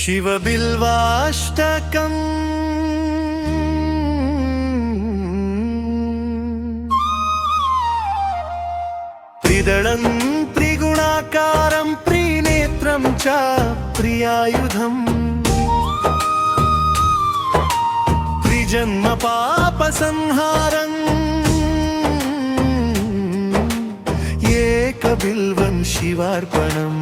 शिवबिल्वाष्टकम् त्रिदळं त्रिगुणाकारं त्रिनेत्रं च प्रियायुधम् त्रिजन्म पापसंहारम् एकबिल्वं शिवार्पणम्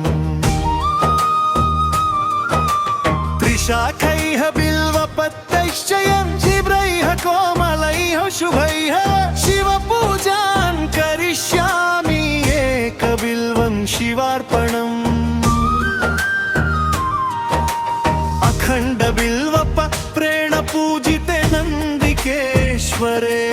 त्रिशाखैः बिल्वपत्तैश्चयं जिब्रैः कोमलैः शुभैः शिवपूजान् करिष्यामि एकबिल्वं शिवार्पणम्। अखण्ड प्रेण पूजिते नन्दिकेश्वरे।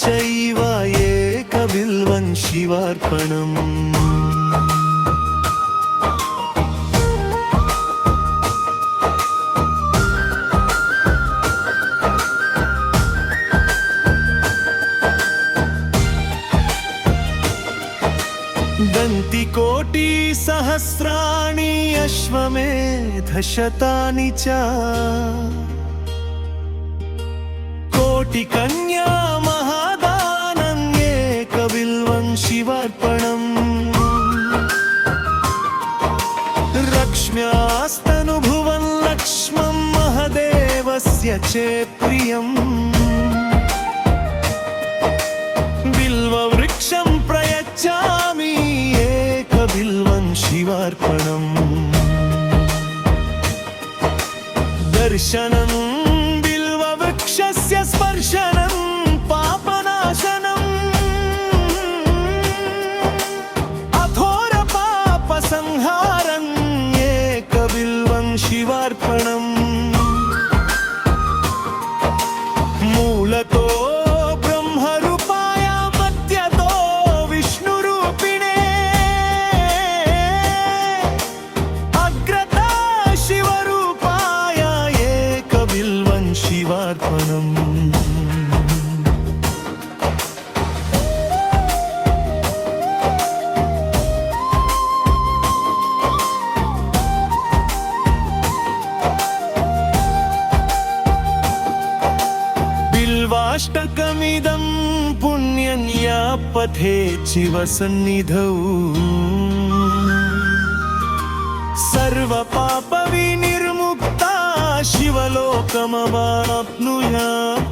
चैव एकबिल्वं शिवार्पणम् दन्तिकोटिसहस्राणि अश्वमेधशतानि च। कोटिकन्या జీవార్పణం. రక్ష్మ్యాస్తనుభువం లక్ష్మం మహదేవస్య చే ప్రియం. బిల్వవృక్షం ప్రయచ్చామి ఏక బిల్వం శివార్పణం. దర్శనం బిల్వవృక్షస్య స్పర్శనం தர்ப்பணம் बिल्वाष्टकमिदं पुण्यं या पथे शिवसन्निधौ सर्वपापविनिर्मुक्ता शिवलोकमवाप्नुयात्